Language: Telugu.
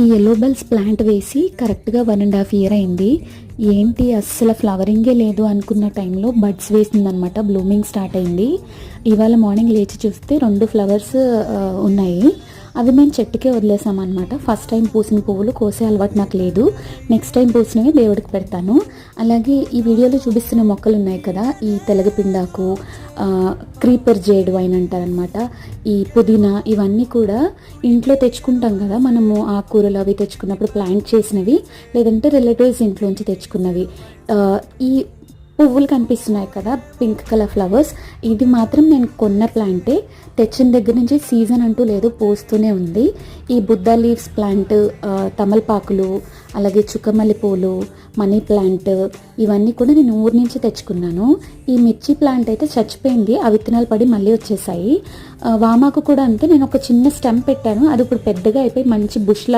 ఈ ఎల్లో బెల్స్ ప్లాంట్ వేసి కరెక్ట్గా వన్ అండ్ హాఫ్ ఇయర్ అయింది. ఏంటి? అస్సలు ఫ్లవరింగే లేదు అనుకున్న టైంలో బడ్స్ వేసిందనమాట బ్లూమింగ్ స్టార్ట్ అయింది. ఇవాళ మార్నింగ్ లేచి చూస్తే రెండు ఫ్లవర్స్ ఉన్నాయి. అవి మేము చెట్టుకే వదిలేసామన్నమాట. ఫస్ట్ టైం పూసిన పువ్వులు కోసే అలవాటు నాకు లేదు. నెక్స్ట్ టైం పూసినవి దేవుడికి పెడతాను. అలాగే ఈ వీడియోలో చూపిస్తున్న మొక్కలు ఉన్నాయి కదా ఈ తెలగపిండాకు క్రీపర్ జేడు అని అంటారనమాట ఈ పుదీనా ఇవన్నీ కూడా ఇంట్లో తెచ్చుకుంటాం కదా మనము ఆకుకూరలు అవి తెచ్చుకున్నప్పుడు ప్లాంట్ చేసినవి లేదంటే రిలేటివ్స్ ఇంట్లోంచి తెచ్చుకున్నవి. ఈ పువ్వులు కనిపిస్తున్నాయి కదా పింక్ కలర్ ఫ్లవర్స్. ఇది మాత్రం నేను కొన్న ప్లాంటే. తెచ్చిన దగ్గర నుంచి సీజన్ అంటూ లేదు పోస్తూనే ఉంది. ఈ బుద్ధ లీవ్స్ ప్లాంట్ తమలపాకులు అలాగే చుక్కమల్లి పూలు మనీ ప్లాంట్ ఇవన్నీ కూడా నేను ఊరి నుంచి తెచ్చుకున్నాను. ఈ మిర్చి ప్లాంట్ అయితే చచ్చిపోయింది ఆ విత్తనాలు పడి మళ్ళీ వచ్చేసాయి. వామాకు కూడా అంతే నేను ఒక చిన్న స్టెమ్ పెట్టాను అది ఇప్పుడు పెద్దగా అయిపోయి మంచి బుష్